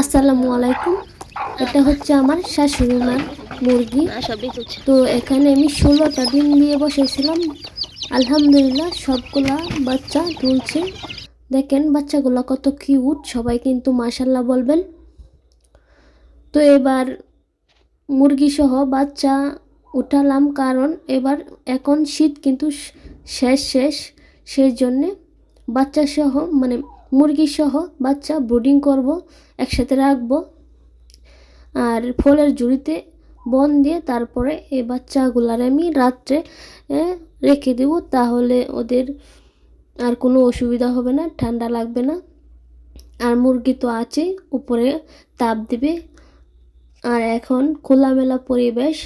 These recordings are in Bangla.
আসসালামু আলাইকুম। এটা হচ্ছে আমার শাশুড়ি মার মুরগি। তুলছে তো এখানে আমি ষোলোটা ডিম দিয়ে বসেছিলাম। আলহামদুলিল্লাহ সবগুলা বাচ্চা তুলছে। দেখেন বাচ্চাগুলো কত কিউট সবাই কিন্তু মাশাল্লাহ বলবেন। তো এবার মুরগি সহ বাচ্চা উঠালাম কারণ এবার এখন শীত কিন্তু শেষ শেষ। সেই জন্যে বাচ্চা সহ মানে মুরগি সহ বাচ্চা ব্রুডিং করব, একসাথে রাখব। আর ফলের ঝুড়িতে বন দিয়ে তারপরে এই বাচ্চাগুলার আমি রাত্রে রেখে দেব। তাহলে ওদের আর কোনো অসুবিধা হবে না, ঠান্ডা লাগবে না। আর মুরগি তো আছে, উপরে তাপ দিবে। আর এখন খোলামেলা পরিবেশ,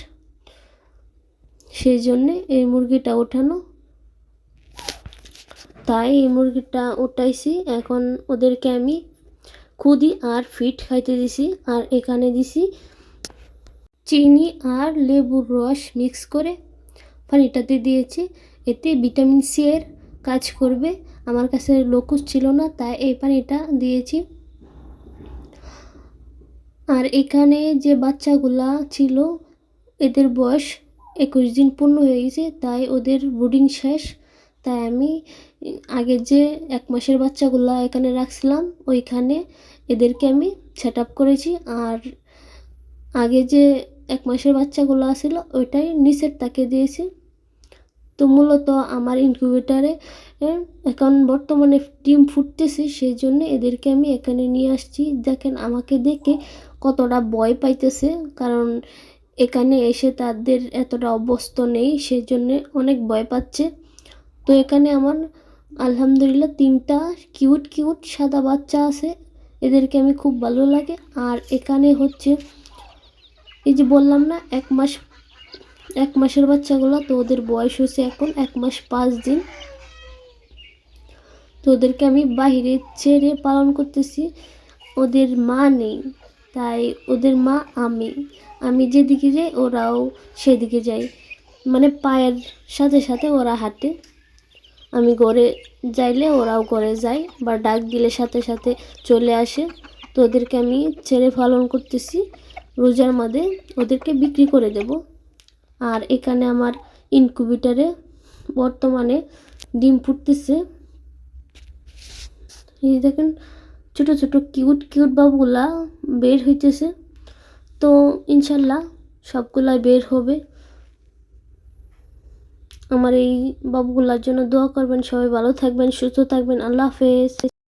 সেই জন্যে এই মুরগিটা ওঠানো তাই এই মুরগিটা উঠাইছি। এখন ওদেরকে আমি খুদি আর ফিট খাইতে দিছি আর এখানে দিছি চিনি আর লেবুর রস মিক্স করে। পানিটাতে দিয়েছি। এতে ভিটামিন সি এর কাজ করবে। আমার কাছে লোকুস ছিল না, তাই এই পানিটা দিয়েছি। আর এখানে যে বাচ্চাগুলা ছিল, এদের বয়স একুশ দিন পূর্ণ হয়ে গেছে, তাই ওদের ব্রুডিং শেষ। তাই আমি আগে যে এক মাসের বাচ্চাগুলা এখানে রাখছিলাম, ওইখানে এদেরকে আমি সেট আপ করেছি। আর আগে যে এক মাসের বাচ্চাগুলো ছিল ওইটাই নিচের তাকে দিয়েছি। তো মূলত আমার ইনকিউবেটারে এখন বর্তমানে ডিম ফুটতেছে সেই জন্য এদেরকে আমি এখানে নিয়ে আসছি। দেখেন আমাকে দেখে কতটা ভয় পাইতেছে, কারণ এখানে এসে তাদের এতটা অভ্যস্ত নেই সেই জন্য অনেক ভয় পাচ্ছে। তো এখানে আমার আলহামদুলিল্লাহ তিনটা কিউট কিউট সাদা বাচ্চা আছে। এদেরকে আমি খুব ভালো লাগে। আর এখানে হচ্ছে, এই যে বললাম না, এক মাস, এক মাসের বাচ্চাগুলো, তো ওদের বয়স হচ্ছে এখন এক মাস পাঁচ দিন। তো ওদেরকে আমি বাইরে ছেড়ে পালন করতেছি। ওদের মা নেই, তাই ওদের মা আমি। আমি যেদিকে যাই, ওরাও সেদিকে যায়। মানে পায়ের সাথে সাথে ওরা হাঁটে। আমি ঘরে যাইলে ওরাও ঘরে যায় বা ডাক দিলে সাথে সাথে চলে আসে। তো ওদেরকে আমি ছেড়ে পালন করতেছি, রোজার মাঝে ওদেরকে বিক্রি করে দেব। আর এখানে আমার ইনকিউবেটারে বর্তমানে ডিম ফুটতেছে। এই দেখেন, ছোট ছোট কিউট কিউট বাবুগুলা বের হইতেছে। তো ইনশাল্লাহ সবগুলাই বের হবে। আমার এই বাবুগুলার জন্য দোয়া করবেন সবাই ভালো থাকবেন সুস্থ থাকবেন আল্লাহ হাফেজ।